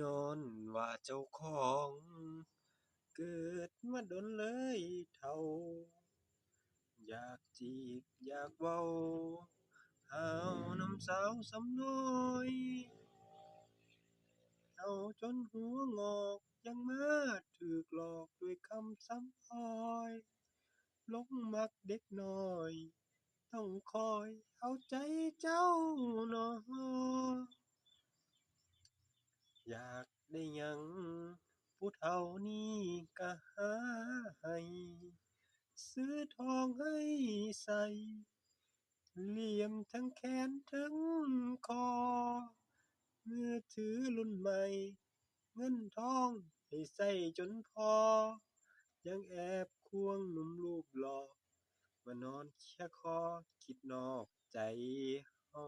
ญ้อนว่าเจ้าของ เกิดมาโดนเลยเฒ่า อยากจีบอยากเว้าห่าวนำสาวซ้ำน้อยเฒ่าจนหัวงอกยังมาถูกหลอกด้วยคำซ้ำอ้อยหลงมักเด็กน้อย ต้องคอยเอาใจเจ้าน้อย อยากได้หยัง ผู้เฒ่านี้ถูกหาให้ ซื้อทองให้ใส่เหลี่ยมทั้งแขนทั้งคอ มือถือรุ่นใหม่ เงินทองให้ใช้จนพอ ยังแอบควงหนุ่มรูปหล่อมานอนเคียคอคิดนอกใจใช้